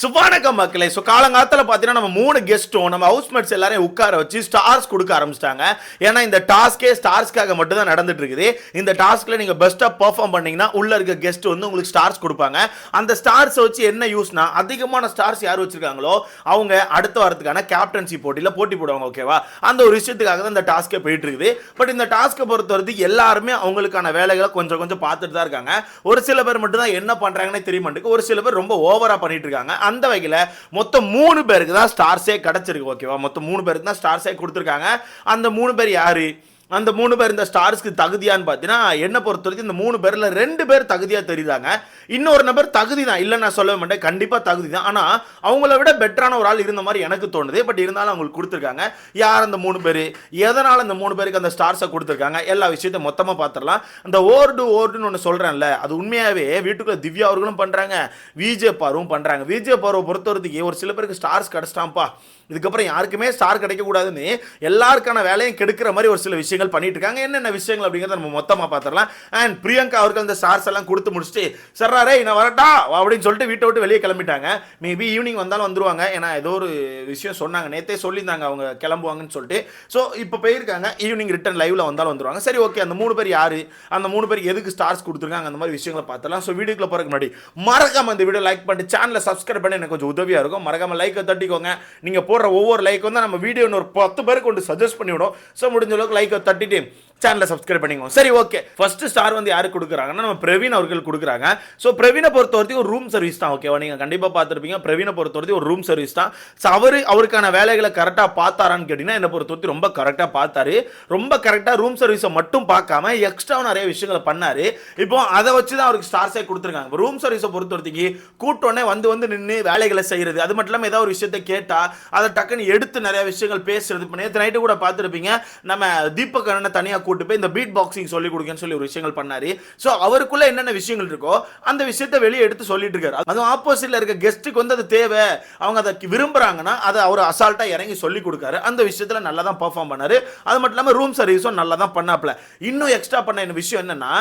So மக்களை மக்களே so காலங்காலத்தில் பார்த்தீங்கன்னா நம்ம மூணு கெஸ்ட்டும் நம்ம ஹவுஸ்மேட்ஸ் எல்லாரையும் உட்கார வச்சு ஸ்டார்ஸ் கொடுக்க ஆரம்பிச்சிட்டாங்க. ஏன்னா இந்த டாஸ்கே ஸ்டார்ஸ்க்காக மட்டும் தான் நடந்துட்டு இருக்குது இந்த டாஸ்க்கில் நீங்கள் பெஸ்ட்டாக பெர்ஃபார்ம் பண்ணீங்கன்னா உள்ளே இருக்க கெஸ்ட் வந்து உங்களுக்கு ஸ்டார்ஸ் கொடுப்பாங்க. அந்த ஸ்டார்ஸை வச்சு என்ன யூஸ்னா அதிகமான ஸ்டார்ஸ் யார் வச்சிருக்காங்களோ அவங்க அடுத்த வாரத்துக்கான கேப்டன்சி போட்டியில் போட்டி போடுவாங்க ஓகேவா அந்த ஒரு விஷயத்துக்காக தான் இந்த டாஸ்க்கே போயிட்டு இருக்குது பட் இந்த டாஸ்க்கை பொறுத்த வரைக்கும் எல்லாருமே அவங்களுக்கான வேலைகளை கொஞ்சம் கொஞ்சம் பார்த்துட்டு தான் இருக்காங்க. ஒரு சில பேர் மட்டும் தான் என்ன பண்ணுறாங்கன்னே தெரிய மாட்டேங்குது ஒரு சில பேர் ரொம்ப ஓவராக பண்ணிட்டு இருக்காங்க அந்த வகையில் மொத்தம் மூணு பேருக்கு தான் ஸ்டார்ஸே கிடச்சிருக்கு ஓகேவா மொத்தம் மூணு பேருக்கு தான் ஸ்டார்ஸே கொடுத்துருக்காங்க. அந்த மூணு பேர் யார்? அந்த மூணு பேர் இந்த ஸ்டார்ஸ்க்கு தகுதியான்னு பார்த்தீங்கன்னா என்ன பொறுத்த வரைக்கும் இந்த மூணு பேரில் ரெண்டு பேர் தகுதியாக தெரியுதாங்க இன்னொரு நபர் தகுதி தான். இல்லை நான் சொல்ல மாட்டேன். கண்டிப்பாக தகுதி தான். ஆனால் அவங்கள விட பெட்டரான ஒரு ஆள் இருந்த மாதிரி எனக்கு தோணுது. பட் இருந்தாலும் அவங்களுக்கு கொடுத்துருக்காங்க. யார் அந்த மூணு பேர்? எதனால் அந்த மூணு பேருக்கு அந்த ஸ்டார்ஸை கொடுத்துருக்காங்க? எல்லா விஷயத்தையும் மொத்தமாக பார்த்துடலாம் அந்த ஓர்டு ஓர்டுன்னு ஒன்று சொல்கிறேன்ல அது உண்மையாகவே வீட்டுக்குள்ளே திவ்யா அவர்களும் பண்ணுறாங்க விஜே பார்வும் பண்ணுறாங்க விஜே பார்வை பொறுத்த வரைக்கும் ஒரு சில பேருக்கு ஸ்டார்ஸ் கிடச்சிட்டான்ப்பா. இதுக்கப்புறம் யாருக்குமே ஸ்டார் கிடைக்கக்கூடாதுன்னு எல்லாருக்கான வேலையும் கெடுக்கிற மாதிரி ஒரு சில விஷயங்கள் பண்ணிட்டு இருக்காங்க என்னென்ன விஷயங்கள் அப்படிங்கிறத நம்ம மொத்தமாக பார்த்துடலாம் அண்ட் பிரியங்கா அவர்கள் இந்த ஸ்டார்ஸ் எல்லாம் கொடுத்து முடிச்சுட்டு சர்றாரே நான் வரட்டா அப்படின்னு சொல்லிட்டு வீட்டை விட்டு வெளியே கிளம்பிட்டாங்க. மேபி ஈவினிங் வந்தாலும் வந்துருவாங்க. ஏன்னா ஏதோ ஒரு விஷயம் சொன்னாங்க. நேத்தே சொல்லியிருந்தாங்க அவங்க கிளம்புவாங்கன்னு சொல்லிட்டு. ஸோ இப்போ போயிருக்காங்க. ஈவினிங் ரிட்டன் லைவ்ல வந்தாலும் வந்துருவாங்க. சரி ஓகே அந்த மூணு பேர் யாரு? அந்த மூணு பேர் எதுக்கு ஸ்டார்ஸ் கொடுத்துருக்காங்க? அந்த மாதிரி விஷயங்களை பார்த்தலாம் ஸோ வீடியோக்குள்ள போகிறதுக்கு முன்னாடி மறக்காம இந்த வீடியோ லைக் பண்ணிட்டு சேனலை சப்ஸ்கிரைப் பண்ணி எனக்கு கொஞ்சம் உதவியாக இருக்கும். மறக்காம லைக்கை தட்டிக்கோங்க. நீங்கள் போ போடுற ஒவ்வொரு லைக் வந்து நம்ம வீடியோ ஒரு பத்து பேருக்கு கொண்டு சஜஸ்ட் பண்ணி விடும் ஸோ முடிஞ்ச அளவுக்கு லைக்கை தட்டிட்டு சேனலை சப்ஸ்கிரைப் பண்ணிக்கோங்க. சரி ஓகே ஃபர்ஸ்ட் ஸ்டார் வந்து யாருக்கு கொடுக்குறாங்கன்னா நம்ம பிரவீன் அவர்கள் கொடுக்குறாங்க. ஸோ பிரவீனை பொறுத்த வரைக்கும் ஒரு ரூம் சர்வீஸ் தான் ஓகேவா நீங்கள் கண்டிப்பாக பார்த்துருப்பீங்க. பிரவீனை பொறுத்த வரைக்கும் ஒரு ரூம் சர்வீஸ் தான். ஸோ அவர் அவருக்கான வேலைகளை கரெக்டாக பார்த்தாரான்னு கேட்டிங்கன்னா என்னை பொறுத்த வரைக்கும் ரொம்ப கரெக்டாக பார்த்தாரு. ரொம்ப கரெக்டாக ரூம் சர்வீஸை மட்டும் பார்க்காம எக்ஸ்ட்ரா நிறைய விஷயங்களை பண்ணார். இப்போ அதை வச்சு தான் அவருக்கு ஸ்டார்ஸே கொடுத்துருக்காங்க. ரூம் சர்வீஸை பொறுத்த வரைக்கும் கூட்டோடனே வந்து வந்து நின்று வேலைகளை செய்கிறது அது மட்டும் இல்லாமல் ஏதாவது ஒரு விஷயத்தை கேட்டால் அதை டக்குன்னு எடுத்து நிறைய விஷயங்கள் பேசுறது. இப்போ நேற்று நைட்டு கூட பார்த்துருப்பீங்க நம்ம தீபக் அண்ணனை தனியாக கூட்டு போய் இந்த பீட் பாக்ஸிங் சொல்லி கொடுக்கன்னு சொல்லி ஒரு விஷயங்கள் பண்ணாரு. ஸோ அவருக்குள்ள என்னென்ன விஷயங்கள் இருக்கோ அந்த விஷயத்தை வெளியே எடுத்து சொல்லிட்டு இருக்காரு. அதுவும் ஆப்போசிட்ல இருக்க கெஸ்ட்டுக்கு வந்து அது தேவை. அவங்க அதை விரும்புறாங்கன்னா அதை அவர் அசால்ட்டா இறங்கி சொல்லி கொடுக்காரு. அந்த விஷயத்துல நல்லா தான் பர்ஃபார்ம் பண்ணாரு. அது மட்டும் இல்லாமல் ரூம் சர்வீஸும் நல்லா தான் பண்ணாப்ல இன்னும் எக்ஸ்ட்ரா பண்ண என்ன விஷயம் என்னன்னா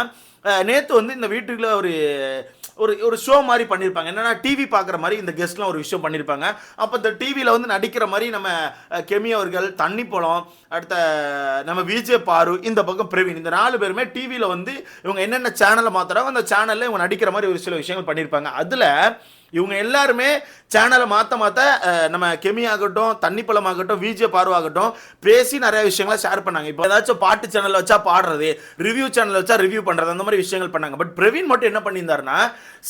நேற்று வந்து இந்த வீட்டுக்குள்ள ஒரு ஒரு ஒரு ஷோ மாதிரி பண்ணியிருப்பாங்க என்னன்னா டிவி பார்க்குற மாதிரி இந்த கெஸ்ட்லாம் ஒரு விஷயம் பண்ணியிருப்பாங்க அப்போ இந்த டிவியில் வந்து நடிக்கிற மாதிரி நம்ம கெமி அவர்கள் தண்ணி பழம் அடுத்த நம்ம விஜே பாரு இந்த பக்கம் பிரவீன் இந்த நாலு பேருமே டிவியில் வந்து இவங்க என்னென்ன சேனலை மாத்துறாங்க அந்த சேனலில் இவங்க நடிக்கிற மாதிரி ஒரு சில விஷயங்கள் பண்ணியிருப்பாங்க அதில் இவங்க எல்லாருமே சேனலை மாற்ற மாற்ற நம்ம கெமி ஆகட்டும் தண்ணிப்பழம் ஆகட்டும் விஜே பார்வாகட்டும் பேசி நிறைய விஷயங்களை ஷேர் பண்ணாங்க. இப்போ ஏதாச்சும் பாட்டு சேனல் வச்சா பாடுறது ரிவ்யூ சேனல் வச்சா ரிவ்யூ பண்ணுறது அந்த மாதிரி விஷயங்கள் பண்ணாங்க. பட் பிரவீன் மட்டும் என்ன பண்ணியிருந்தாருன்னா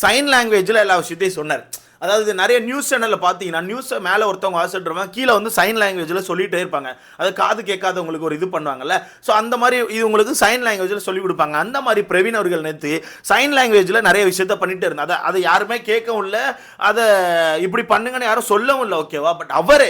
சைன் லாங்குவேஜில் எல்லா விஷயத்தையும் சொன்னார். அதாவது நிறைய நியூஸ் சேனலில் பார்த்தீங்கன்னா நியூஸை மேலே ஒருத்தவங்க வாசிட்டுருவாங்க கீழே வந்து சைன் லாங்குவேஜில் சொல்லிட்டே இருப்பாங்க. அது காது கேட்காதவங்களுக்கு ஒரு இது பண்ணுவாங்கல்ல. ஸோ அந்த மாதிரி இது உங்களுக்கு சைன் லாங்குவேஜில் சொல்லிக் கொடுப்பாங்க. அந்த மாதிரி பிரவீன் அவர்கள் நேற்று சைன் லாங்குவேஜில் நிறைய விஷயத்த பண்ணிட்டு இருந்தாங்க அதை அதை யாருமே கேட்கவும் இல்லை. அதை இப்படி பண்ணுங்கன்னு யாரும் சொல்லவும் இல்லை ஓகேவா பட் அவரே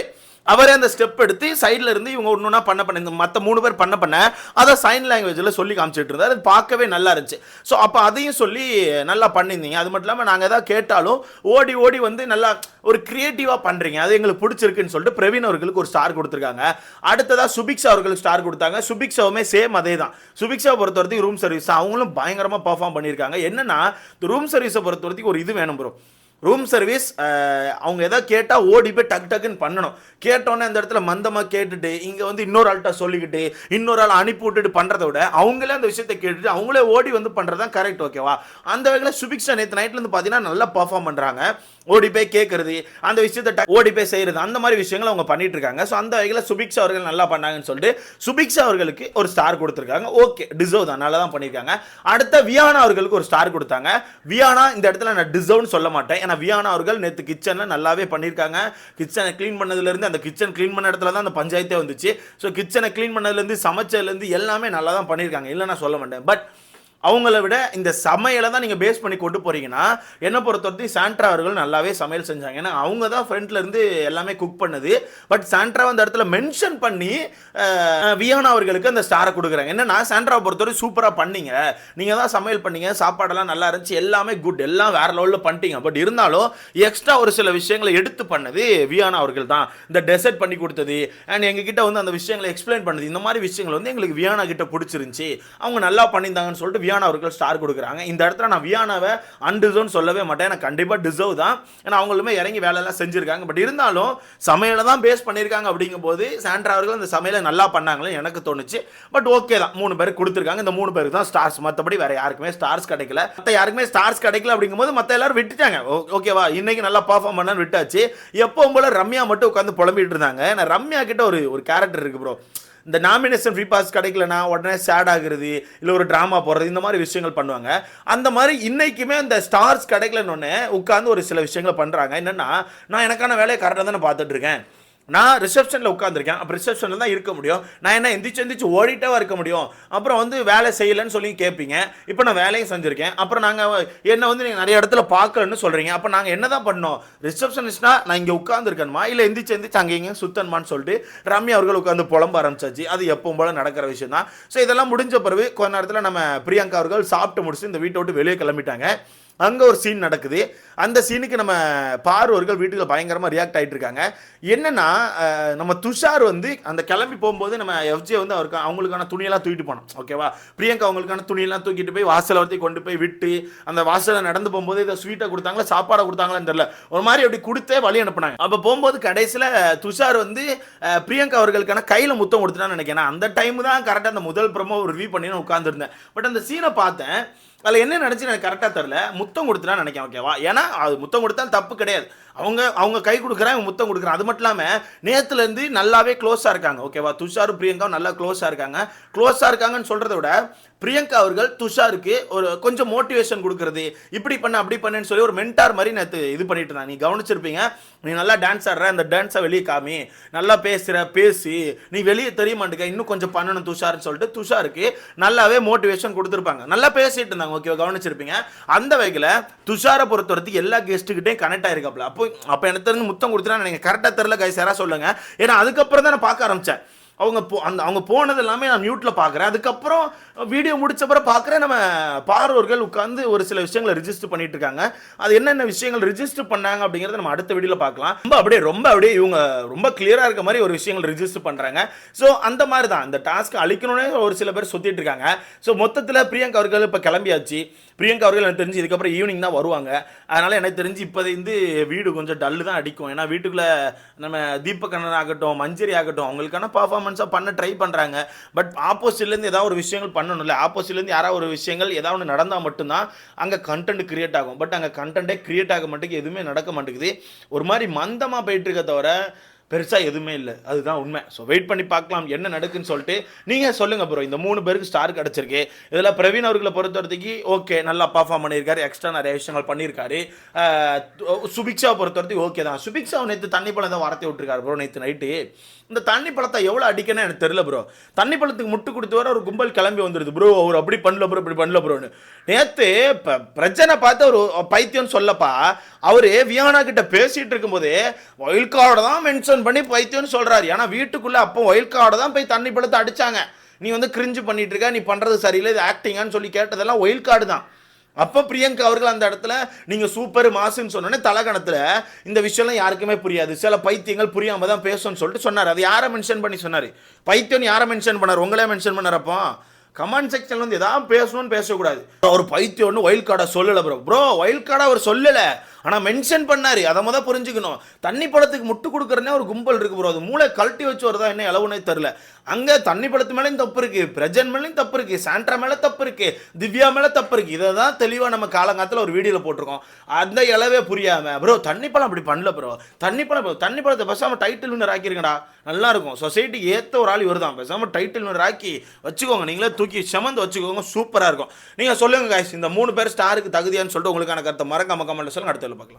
அவரே அந்த ஸ்டெப் எடுத்து சைடில் இருந்து இவங்க ஒன்று ஒன்றா பண்ண பண்ண இந்த மற்ற மூணு பேர் பண்ண பண்ண அதை சைன் லாங்குவேஜில் சொல்லி காமிச்சிட்டு இருந்தார். அது பார்க்கவே நல்லா இருந்துச்சு. ஸோ அப்போ அதையும் சொல்லி நல்லா பண்ணியிருந்தீங்க. அது மட்டும் இல்லாமல் நாங்கள் எதாவது கேட்டாலும் ஓடி ஓடி வந்து நல்லா ஒரு க்ரியேட்டிவாக பண்ணுறீங்க அது எங்களுக்கு பிடிச்சிருக்குன்னு சொல்லிட்டு பிரவீன் அவர்களுக்கு ஒரு ஸ்டார் கொடுத்துருக்காங்க. அடுத்ததாக சுபிக்ஷா அவர்களுக்கு ஸ்டார் கொடுத்தாங்க. சுபிக்ஷாவுமே சேம் அதே தான். சுபிக்ஷா பொறுத்த வரைக்கும் ரூம் சர்வீஸ் அவங்களும் பயங்கரமாக பர்ஃபார்ம் பண்ணியிருக்காங்க. என்னன்னா இந்த ரூம் சர்வீஸை பொறுத்த வரைக்கும் ஒரு இது வேணும் ப்ரோ ரூம் சர்வீஸ் அவங்க எதாவது கேட்டால் ஓடி போய் டக் டக்குன்னு பண்ணணும். கேட்டோன்னே அந்த இடத்துல மந்தமாக கேட்டுட்டு இங்கே வந்து இன்னொரு ஆள்கிட்ட சொல்லிக்கிட்டு இன்னொரு ஆள் அனுப்பி விட்டுட்டு பண்ணுறத விட அவங்களே அந்த விஷயத்தை கேட்டுட்டு அவங்களே ஓடி வந்து பண்ணுறது தான் கரெக்ட் ஓகேவா அந்த வகையில் சுபிக்ஷா நேற்று நைட்லேருந்து பார்த்தீங்கன்னா நல்லா பர்ஃபார்ம் பண்ணுறாங்க ஓடி போய் கேட்குறது அந்த விஷயத்தை டக் ஓடி போய் செய்கிறது அந்த மாதிரி விஷயங்கள் அவங்க பண்ணிட்டு இருக்காங்க. ஸோ அந்த வகையில் சுபிக்ஷா அவர்கள் நல்லா பண்ணாங்கன்னு சொல்லிட்டு சுபிக்ஷா அவர்களுக்கு ஒரு ஸ்டார் கொடுத்துருக்காங்க. ஓகே டிசர்வ் தான் நல்லா தான் பண்ணியிருக்காங்க அடுத்த வியானா அவர்களுக்கு ஒரு ஸ்டார் கொடுத்தாங்க. வியானா இந்த இடத்துல நான் டிசர்வ்னு சொல்ல மாட்டேன். ஏன்னா வியானா அவர்கள் நேற்று கிச்சனில் நல்லாவே பண்ணியிருக்காங்க கிச்சனை க்ளீன் பண்ணதுலேருந்து அந்த கிச்சன் க்ளீன் பண்ண இடத்துல தான் அந்த பஞ்சாயத்தே வந்துச்சு. ஸோ கிச்சனை க்ளீன் பண்ணதுலேருந்து சமைச்சதுலேருந்து எல்லாமே நல்லா தான் பண்ணியிருக்காங்க இல்லை நான் சொல்ல மாட்டேன். பட் அவங்கள விட இந்த சமையலை தான் நீங்கள் பேஸ் பண்ணி கொண்டு போறீங்கன்னா என்னை பொறுத்தவரைக்கும் சாண்ட்ரா அவர்கள் நல்லாவே சமையல் செஞ்சாங்க. ஏன்னா அவங்க தான் ஃப்ரண்ட்ல இருந்து எல்லாமே குக் பண்ணது. பட் சாண்ட்ரா அந்த இடத்துல மென்ஷன் பண்ணி வியானா அவர்களுக்கு அந்த ஸ்டாரை கொடுக்குறாங்க. என்னன்னா சாண்ட்ராவை பொறுத்தவரை சூப்பராக பண்ணீங்க. நீங்கள் தான் சமையல் பண்ணீங்க. சாப்பாடெல்லாம் நல்லா இருந்துச்சு. எல்லாமே குட் எல்லாம் வேற லெவலில் பண்ணிட்டீங்க. பட் இருந்தாலும் எக்ஸ்ட்ரா ஒரு சில விஷயங்களை எடுத்து பண்ணது வியானா அவர்கள் தான். இந்த டெசர்ட் பண்ணி கொடுத்தது. அண்ட் எங்ககிட்ட வந்து அந்த விஷயங்களை எக்ஸ்பிளைன் பண்ணது. இந்த மாதிரி விஷயங்கள் வந்து எங்களுக்கு வியானா கிட்ட பிடிச்சிருந்துச்சி. அவங்க நல்லா பண்ணியிருந்தாங்கன்னு சொல்லிட்டு வியானா வியானா அவர்கள் ஸ்டார் கொடுக்குறாங்க. இந்த இடத்துல நான் வியானாவை அன்டிசர்வ்னு சொல்லவே மாட்டேன். எனக்கு கண்டிப்பாக டிசர்வ் தான். ஏன்னா அவங்களுமே இறங்கி வேலையெல்லாம் செஞ்சுருக்காங்க. பட் இருந்தாலும் சமையலை தான் பேஸ் பண்ணியிருக்காங்க அப்படிங்கும்போது சாண்ட்ரா அவர்கள் அந்த சமையலை நல்லா பண்ணாங்களே எனக்கு தோணுச்சு. பட் ஓகே தான். மூணு பேருக்கு கொடுத்துருக்காங்க. இந்த மூணு பேருக்கு தான் ஸ்டார்ஸ் மற்றபடி வேறு யாருக்குமே ஸ்டார்ஸ் கிடைக்கல. மற்ற யாருக்குமே ஸ்டார்ஸ் கிடைக்கல அப்படிங்கும்போது மற்ற எல்லாரும் விட்டுட்டாங்க. ஓ- ஓகேவா இன்னைக்கு நல்லா பர்ஃபார்ம் பண்ணான்னு விட்டாச்சு. எப்பவும் போல ரம்யா மட்டும் உட்காந்து புலம்பிட்டு இருந்தாங்க. ஏன்னா ரம்யா கிட்ட ஒரு ஒரு கேரக்டர் இருக்கு ப்ரோ இந்த நாமினேஷன் ஃப்ரீ பாஸ் கிடைக்கலனா உடனே சேட் ஆகுறது இல்லை ஒரு ட்ராமா போடுறது இந்த மாதிரி விஷயங்கள் பண்ணுவாங்க. அந்த மாதிரி இன்னைக்குமே அந்த ஸ்டார்ஸ் கிடைக்கலன்னு உட்காந்து ஒரு சில விஷயங்களை பண்ணுறாங்க என்னென்னா நான் எனக்கான வேலையை கரெக்டாக தானே பார்த்துட்ருக்கேன் நான் ரிசப்ஷனில் உட்காந்துருக்கேன் அப்போ ரிசப்ஷனில் தான் இருக்க முடியும். நான் என்ன எந்திரிச்சு எந்திரிச்சு ஓடிட்டாக இருக்க முடியும். அப்புறம் வந்து வேலை செய்யலைன்னு சொல்லி கேட்பீங்க இப்போ நான் வேலையும் செஞ்சுருக்கேன். அப்புறம் நாங்கள் என்ன வந்து நீங்கள் நிறைய இடத்துல பார்க்கலன்னு சொல்கிறீங்க அப்போ நாங்கள் என்ன தான் பண்ணோம் ரிசப்ஷனிஸ்ட்னா நான் இங்கே உட்காந்துருக்கணுமா இல்லை எந்திரிச்சு எந்திரிச்சு அங்கே இங்கே சுத்தன்மான்னு சொல்லிட்டு ரம்யா அவர்கள் உட்காந்து புலம்ப ஆரம்பிச்சாச்சு. அது எப்பவும் போல் நடக்கிற விஷயம் தான். ஸோ இதெல்லாம் முடிஞ்ச பிறகு கொஞ்ச நேரத்தில் நம்ம பிரியங்கா அவர்கள் சாப்பிட்டு முடிச்சு இந்த வீட்டை விட்டு வெளியே கிளம்பிட்டாங்க. அங்கே ஒரு சீன் நடக்குது. அந்த சீனுக்கு நம்ம பார்வர்கள் வீட்டுக்கு பயங்கரமாக ரியாக்ட் ஆகிட்டு இருக்காங்க என்னன்னா நம்ம துஷார் வந்து அந்த கிளம்பி போகும்போது நம்ம எஃப்ஜே வந்து அவருக்கு அவங்களுக்கான துணியெல்லாம் தூக்கிட்டு போனோம் ஓகேவா பிரியங்கா அவங்களுக்கான துணியெல்லாம் தூக்கிட்டு போய் வாசலை வரைக்கும் கொண்டு போய் விட்டு அந்த வாசலில் நடந்து போகும்போது இதை ஸ்வீட்டை கொடுத்தாங்களா சாப்பாடை கொடுத்தாங்களான்னு தெரியல. ஒரு மாதிரி அப்படி கொடுத்தே வழி அனுப்புனாங்க. அப்போ போகும்போது கடைசியில் துஷார் வந்து பிரியங்கா அவர்களுக்கான கையில் முத்தம் கொடுத்துட்டான்னு நினைக்கிறேன். அந்த டைம் தான் கரெக்டாக அந்த முதல் ப்ரோமோ ரிவ்யூ பண்ணி நான் உட்காந்துருந்தேன் பட் அந்த சீனை பார்த்தேன். அதில் என்ன நினச்சி எனக்கு கரெக்டாக தெரில முத்தம் கொடுத்துட்டா நினைக்கிறேன் ஓகேவா ஏன்னா அது முத்தம் கொடுத்தா தப்பு கிடையாது. அவங்க அவங்க கை கொடுக்குறான் முத்தம் கொடுக்குறான். அது மட்டும் இல்லாமல் நேற்றுலேருந்து நல்லாவே க்ளோஸாக இருக்காங்க. ஓகேவா துஷாரும் பிரியங்காவும் நல்லா க்ளோஸாக இருக்காங்க. க்ளோஸாக இருக்காங்கன்னு சொல்கிறத விட பிரியங்கா அவர்கள் துஷாருக்கு ஒரு கொஞ்சம் மோட்டிவேஷன் கொடுக்குறது இப்படி பண்ண அப்படி பண்ணுன்னு சொல்லி ஒரு மென்டார் மாதிரி நேற்று இது பண்ணிட்டு இருந்தாங்க நீ கவனிச்சிருப்பீங்க? நீ நல்லா டான்ஸ் ஆடுற அந்த டான்ஸை வெளியே காமி. நல்லா பேசுகிற பேசி. நீ வெளியே தெரிய மாட்டேங்க. இன்னும் கொஞ்சம் பண்ணணும் துஷார்னு சொல்லிட்டு துஷாருக்கு நல்லாவே மோட்டிவேஷன் கொடுத்துருப்பாங்க. நல்லா பேசிட்டு இருந்தாங்க. ஓகேவா கவனிச்சிருப்பீங்க? அந்த வகையில் துஷாரை பொறுத்த வரைக்கும் எல்லா கெஸ்ட்டுக்கிட்டே கனெக்ட் ஆயிருக்காப்ல அப்போ அப்போ எனக்கு தெரிஞ்சு முத்தம் கொடுத்துனா நீங்கள் கரெக்டாக தெரில கைஸ் யாரா சொல்லுங்க. ஏன்னா அதுக்கப்புறம் தான் நான் பார்க்க ஆரம்பித்தேன் அவங்க போ அந்த அவங்க போனது எல்லாமே நான் மியூட்டில் பார்க்குறேன். அதுக்கப்புறம் வீடியோ முடிச்சப்பறம் பார்க்குறேன். நம்ம பார்வர்கள் உட்காந்து ஒரு சில விஷயங்களை ரிஜிஸ்டர் பண்ணிட்டு இருக்காங்க அது என்னென்ன விஷயங்கள் ரிஜிஸ்டர் பண்ணாங்க அப்படிங்கிறத நம்ம அடுத்த வீடியோவில் பார்க்கலாம். ரொம்ப அப்படியே ரொம்ப அப்படியே இவங்க ரொம்ப கிளியராக இருக்க மாதிரி ஒரு விஷயங்கள் ரிஜிஸ்டர் பண்ணுறாங்க ஸோ அந்த மாதிரி தான். அந்த டாஸ்க் அழிக்கணும்னே ஒரு சில பேர் சுற்றிட்டு இருக்காங்க. ஸோ மொத்தத்தில் பிரியங்கா அவர்கள் இப்போ கிளம்பியாச்சு. பிரியங்கா அவர்கள் எனக்கு தெரிஞ்சு இதுக்கப்புறம் ஈவினிங் தான் வருவாங்க. அதனால் எனக்கு தெரிஞ்சு இப்போது வந்து வீடு கொஞ்சம் டல்லு தான் அடிக்கும். ஏன்னா வீட்டுக்குள்ளே நம்ம தீபகண்ணன் ஆகட்டும் மஞ்சரி ஆகட்டும் அவங்களுக்கான பர்ஃபார்மன்ஸாக பண்ண ட்ரை பண்ணுறாங்க பட் ஆப்போசிட்லேருந்து ஏதாவது ஒரு விஷயங்கள் பண்ணணும்ல. ஆப்போசிட்லேருந்து யாராவது ஒரு விஷயங்கள் ஏதாவது ஒன்று நடந்தால் மட்டும்தான் அங்கே கண்டென்ட் கிரியேட் ஆகும். பட் அங்கே கண்டென்ட்டே கிரியேட் ஆக மாட்டேங்குது எதுவுமே நடக்க மாட்டேங்குது. ஒரு மாதிரி மந்தமாக போயிட்டுருக்க தவிர பெருசாக எதுவுமே இல்லை. அதுதான் உண்மை. ஸோ வெயிட் பண்ணி பார்க்கலாம் என்ன நடக்குன்னு சொல்லிட்டு நீங்கள் சொல்லுங்கள் ப்ரோ இந்த மூணு பேருக்கு ஸ்டார் கிடச்சிருக்கு. இதில் பிரவீன் அவர்களை பொறுத்த வரைக்கும் ஓகே நல்லா பர்ஃபார்ம் பண்ணியிருக்காரு. எக்ஸ்ட்ரா நிறைய விஷயங்கள் பண்ணியிருக்காரு. சுபிக்ஷாவை பொறுத்த வரைக்கும் ஓகே தான். சுபிக்ஷா நேற்று தண்ணி பழம் தான் வார்த்தை விட்டுருக்காரு ப்ரோ நேற்று நைட்டு இந்த தண்ணி பழத்தை எவ்வளோ அடிக்கணும் எனக்கு தெரியல ப்ரோ தண்ணி பழத்துக்கு முட்டு கொடுத்து வர ஒரு கும்பல் கிளம்பி வந்துடுது ப்ரோ அவர் அப்படி பண்ணல ப்ரோ இப்படி பண்ணல ப்ரோன்னு நேற்று இப்போ பிரச்சனை பார்த்து ஒரு பைத்தியம்னு சொல்லப்பா அவர் வியானா கிட்ட பேசிகிட்டு இருக்கும்போது ஒயில் கார்டை தான் மென்ஷன் பண்ணி பைத்தியம்னு சொல்றாரு. ஏன்னா வீட்டுக்குள்ளே அப்போ ஒயில் கார்டை தான் போய் தண்ணி படுத்து அடிச்சாங்க. நீ வந்து கிரிஞ்சு பண்ணிட்டு இருக்க நீ பண்றது சரியில்லை இது ஆக்டிங்கான்னு சொல்லி கேட்டதெல்லாம் ஒயில் கார்டு தான். அப்போ பிரியங்கா அவர்கள் அந்த இடத்துல நீங்கள் சூப்பர் மாசுன்னு சொன்னோன்னே தலகணத்தில் இந்த விஷயம்லாம் யாருக்குமே புரியாது. சில பைத்தியங்கள் புரியாமல் தான் பேசணும்னு சொல்லிட்டு சொன்னார். அது யாரை மென்ஷன் பண்ணி சொன்னார்? பைத்தியம்னு யாரை மென்ஷன் பண்ணார்? உங்களே மென்ஷன் பண்ணார் அப்போ? கமெண்ட் செக்ஷன்ல வந்து எதாவது பேசணும்னு பேசக்கூடாது. ஒரு பைத்தியம் ஒன்று ஒயில் கார்டை சொல்லலை ப்ரோ. ப்ரோ ஒயில் கார்டை அவர் சொல்லலை. ஆனால் மென்ஷன் பண்ணார். அதை மொதல் புரிஞ்சுக்கணும். தண்ணி படத்துக்கு முட்டு கொடுக்குறனே ஒரு கும்பல் இருக்கு ப்ரோ. அது மூளை கழட்டி வச்சு வருதா என்ன இளவுனே தெரில அங்கே தண்ணி பழத்து மேலேயும் தப்பு இருக்கு பிரஜன் மேலேயும் தப்பு இருக்கு சாண்ட்ரா மேலே தப்பு இருக்கு திவ்யா மேலே தப்பு இருக்கு. இதை தான் தெளிவாக நம்ம காலங்காலத்தில் ஒரு வீடியோவில் போட்டிருக்கோம். அந்த இளவே புரியாம ப்ரோ தண்ணி பழம் அப்படி பண்ணல ப்ரோ. தண்ணி பழம் தண்ணி பழத்தை பேசாமல் டைட்டில் வின்னர் ஆக்கிருங்கடா. நல்லா இருக்கும். சொசைட்டிக்கு ஏற்ற ஒரு ஆள் வருதான் பேசாமல் டைட்டில் வின்னர் ஆக்கி வச்சுக்கோங்க. நீங்களே தூக்கி செமந்து வச்சுக்கோங்க சூப்பராக இருக்கும். நீங்கள் சொல்லுங்க காய்ஸ் இந்த மூணு பேர் ஸ்டாருக்கு தகுதியான்னு சொல்லிட்டு உங்களுக்கான கருத்தை மறக்காம கமெண்ட்ல சொல்லுங்கள் அடுத்த பார்க்கலாம்.